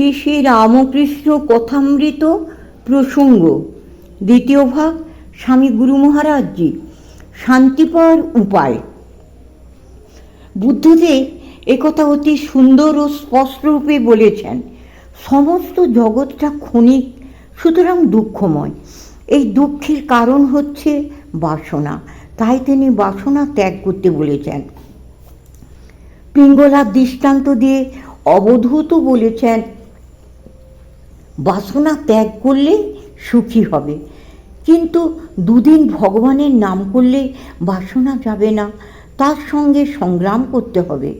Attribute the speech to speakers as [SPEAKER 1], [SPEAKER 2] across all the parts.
[SPEAKER 1] শ্রী শ্রী রামকৃষ্ণ কথামৃত প্রসঙ্গ। দ্বিতীয় ভাগ, স্বামী গুরু মহারাজজি। শান্তি পাওয়ার উপায়। বুদ্ধদেব একথা অতি সুন্দর ও স্পষ্টরূপে বলেছেন, সমস্ত জগৎটা ক্ষণিক, সুতরাং দুঃখময়। এই দুঃখের কারণ হচ্ছে বাসনা, তাই তিনি বাসনা ত্যাগ করতে বলেছেন। পিঙ্গলার দৃষ্টান্ত দিয়ে অবধূত বলেছেন বাসনা ত্যাগ করলে সুখী হবে। কিন্তু দুদিন ভগবানের নাম করলে বাসনা যাবে না, তার সঙ্গে সংগ্রাম করতে হবে।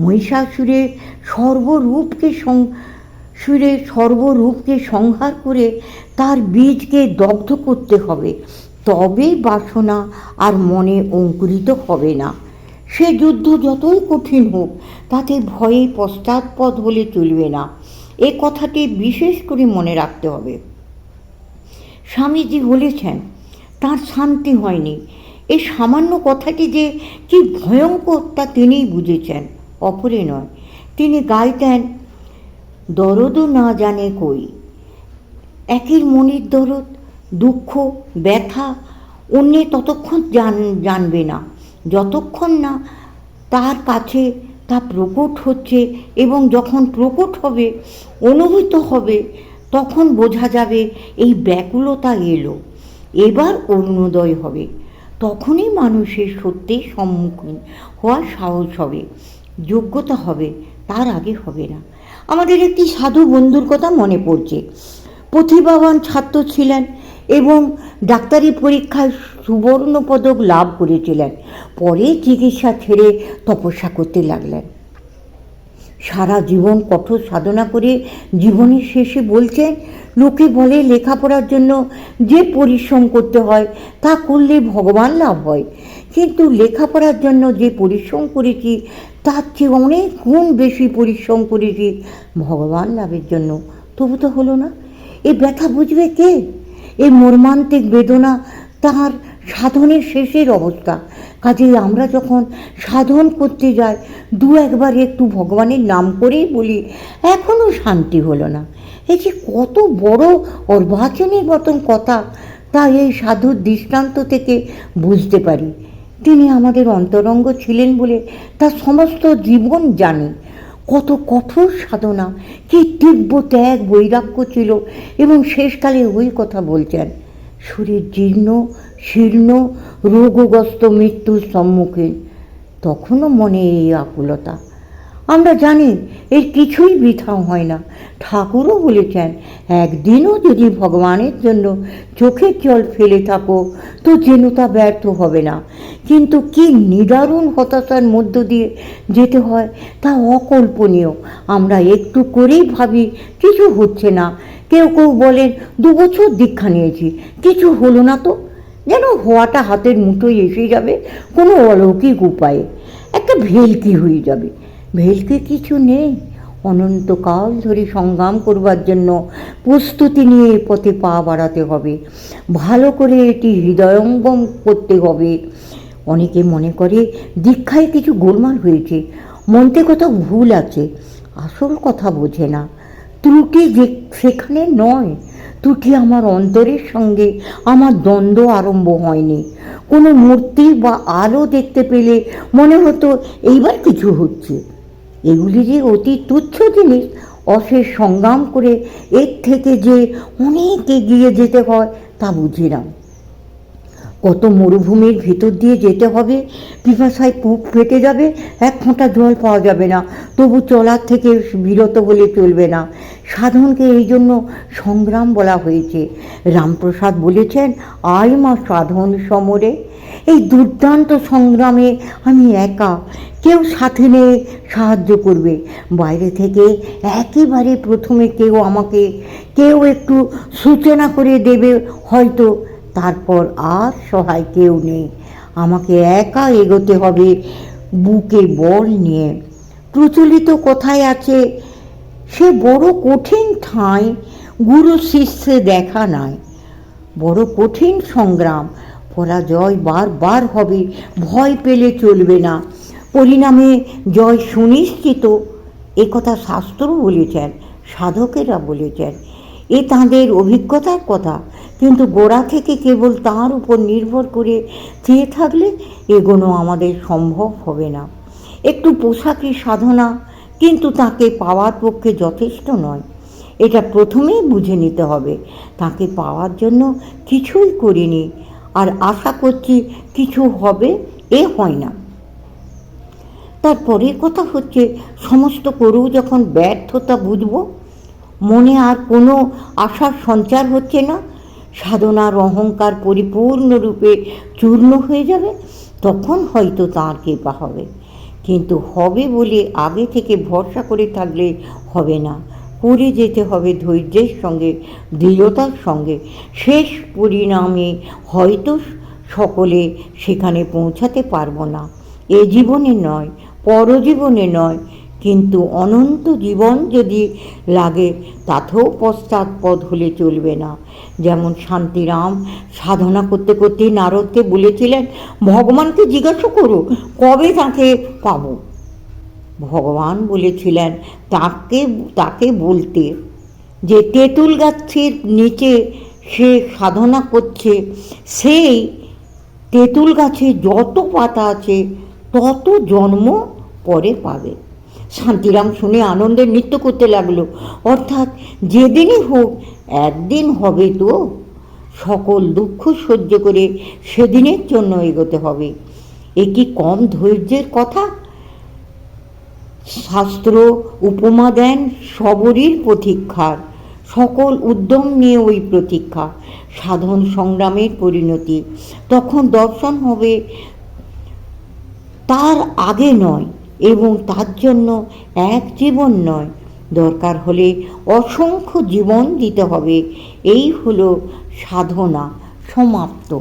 [SPEAKER 1] মহিষাসুরের সর্বরূপকে সং সুরের সর্বরূপকে সংহার করে তার বীজকে দগ্ধ করতে হবে। তবে বাসনা আর মনে অঙ্কুরিত হবে না। সে যুদ্ধ যতই কঠিন হোক, তাতে ভয়ে পশ্চাৎপদ হলে চলবে না। এ কথাটি বিশেষ করে মনে রাখতে হবে। স্বামীজি বলেছেন, তার শান্তি হয়নি। এই সামান্য কথাটি যে কি ভয়ঙ্কর তা তিনিই বুঝেছেন অপরে নয়। তিনি গাইতেন, দরদও না জানে কই। একের মনির দরদ, দুঃখ, ব্যথা, অন্যে ততক্ষণ জান, জানবে না। যতক্ষণ না তার কাছে তা প্রকট হচ্ছে এবং যখন প্রকট হবে, অনুভূত হবে, তখন বোঝা যাবে এই ব্যাকুলতা এলো। এবার অরুণোদয় হবে। তখনই মানুষের সত্যির সম্মুখীন হওয়ার সাহস হবে। যোগ্যতা হবে, তার আগে হবে না। আমাদের একটি সাধু বন্ধুর কথা মনে পড়ছে। প্রতিভাবান ছাত্র ছিলেন এবং ডাক্তারি পরীক্ষায় সুবর্ণ পদক লাভ করেছিলেন। পরে চিকিৎসা ছেড়ে তপস্যা করতে লাগলেন। সারা জীবন কঠোর সাধনা করে জীবনের শেষে বলছেন, লোকে বলে লেখাপড়ার জন্য যে পরিশ্রম করতে হয়, তা করলে ভগবান লাভ হয়। কিন্তু লেখাপড়ার জন্য যে পরিশ্রম করেছি, তার চেয়ে অনেক গুণ বেশি পরিশ্রম করেছি ভগবান লাভের জন্য। তবু তো হলো না। এ ব্যথা বুঝবে কে? এই মর্মান্তিক বেদনা তার সাধনের শেষের অবস্থা। কাজেই আমরা যখন সাধন করতে যাই, দু একবার একটু ভগবানের নাম করেই বলি এখনও শান্তি হলো না। এই যে কত বড় অর্বাচনের মতন কথা, তা এই সাধুর দৃষ্টান্ত থেকে বুঝতে পারি। তিনি আমাদের অন্তরঙ্গ ছিলেন বলে তার সমস্ত জীবন জানি। কত কঠোর সাধনা, কি তীব্র ত্যাগ, বৈরাগ্য ছিল এবং শেষকালে ওই কথা বলছেন, শরীর জীর্ণ শীর্ণ রোগগ্রস্ত মৃত্যুর সম্মুখীন তখনও মনে এই আকুলতা। আমরা জানি এর কিছুই বৃথা হয় না। ঠাকুরও বলেছেন, একদিনও যদি ভগবানের জন্য চোখের জল ফেলে থাকো, তো যেন তা ব্যর্থ হবে না। কিন্তু কি নিদারুণ হতাশার মধ্য দিয়ে যেতে হয় তা অকল্পনীয়। আমরা একটু করেই ভাবি, কিছু হচ্ছে না। কেউ কেউ বলেন, দু বছর দীক্ষা নিয়েছি, কিছু হলো না তো? যেন হওয়াটা হাতের মুঠোয় এসে যাবে, কোনো অলৌকিক উপায়ে। একটা ভেলকি হয়ে যাবে। ভেলকি কিছু নেই। অনন্তকাল ধরে সংগ্রাম করবার জন্য প্রস্তুতি নিয়ে পথে পা বাড়াতে হবে। ভালো করে এটি হৃদয়ঙ্গম করতে হবে। অনেকে মনে করে, দীক্ষায় কিছু গোলমাল হয়েছে। মনতে কোথাও ভুল আছে। আসল কথা বোঝে না। ত্রুটি যে সেখানে নয়। ত্রুটি আমার অন্তরের সঙ্গে আমার দ্বন্দ্ব আরম্ভ হয়নি। কোনো মূর্তি বা আলো দেখতে পেলে মনে হতো এইবার কিছু হচ্ছে। এগুলি যে অতি তুচ্ছ জিনিস, অশেষ সংগ্রাম করে এর থেকে যে অনেক এগিয়ে যেতে হয় তা বুঝিলাম। কত মরুভূমির ভিতর দিয়ে যেতে হবে? পিপাসায় পুক ফেটে যাবে, এক ফোঁটা জল পাওয়া যাবে না। তবু চলার থেকে বিরত হলে চলবে না। সাধনকে এই জন্য সংগ্রাম বলা হয়েছে। রামপ্রসাদ বলেছেন, আয় মা সাধন সমরে। এই দুর্দান্ত সংগ্রামে আমি একা। কেউ সাথে নিয়ে সাহায্য করবে। বাইরে থেকে একেবারে প্রথমে কেউ আমাকে, কেউ একটু সূচনা করে দেবে, হয়তো তারপর আর সহায় কেউ নেই। আমাকে একা এগোতে হবে বুকে বল নিয়ে। প্রচলিত কথায় আছে, সে বড় কঠিন ঠাঁই, গুরু শিষ্যে দেখা নাই। বড় কঠিন সংগ্রাম, পরাজয় বারবার হবে, ভয় পেলে চলবে না। পরিণামে জয় সুনিশ্চিত একথা শাস্ত্রও বলেছেন, সাধকেরা বলেছেন। এ তাঁদের অভিজ্ঞতার কথা। কিন্তু গোড়া থেকে কেবল তার উপর নির্ভর করে চেয়ে থাকলে এগোনো আমাদের সম্ভব হবে না। একটু পোশাকি সাধনা কিন্তু তাকে পাওয়ার পক্ষে যথেষ্ট নয়। এটা প্রথমেই বুঝে নিতে হবে। তাকে পাওয়ার জন্য কিছুই করিনি আর আশা করছি কিছু হবে, এ হয় না। তারপরের কথা হচ্ছে, সমস্ত করেও যখন ব্যর্থতা বুঝব, মনে আর কোনো আশার সঞ্চার হচ্ছে না। সাধনার অহংকার পরিপূর্ণরূপে চূর্ণ হয়ে যাবে, তখন হয়তো তাঁর কৃপা হবে। কিন্তু হবে বলে আগে থেকে ভরসা করে থাকলে হবে না। করে যেতে হবে ধৈর্যের সঙ্গে, দৃঢ়তার সঙ্গে। শেষ পরিণামে হয়তো সকলে সেখানে পৌঁছাতে পারব না। এ জীবনে নয়, পরজীবনে নয় কিন্তু অনন্ত জীবন যদি লাগে, তাতেও পশ্চাৎপদ হলে চলবে না। যেমন শান্তিরাম সাধনা করতে করতে নারদকে বলেছিলেন, ভগবানকে জিজ্ঞাসা করো, কবে তাকে পাবো? ভগবান বলেছিলেন, তাকে তাকে বলতে, যে তেঁতুল গাছের নিচে সে সাধনা করছে, সেই তেঁতুল গাছে যত পাতা আছে, তত জন্ম পরে পাবে। শান্তিরাম শুনে আনন্দের নৃত্য করতে লাগল। অর্থাৎ যেদিনই হোক, একদিন হবে তো। সকল দুঃখ সহ্য করে সেদিনের জন্য এগোতে হবে। এ কি কম ধৈর্যের কথা? শাস্ত্র, উপমা দেন সবরীর প্রতীক্ষার। সকল উদ্যম নিয়ে ওই প্রতীক্ষা, সাধন সংগ্রামের পরিণতি। তখন দর্শন হবে তার আগে নয় এবং তার জন্য এক জীবন নয়। দরকার হলে অসংখ্য জীবন দিতে হবে। এই হলো সাধনা সমাপ্ত।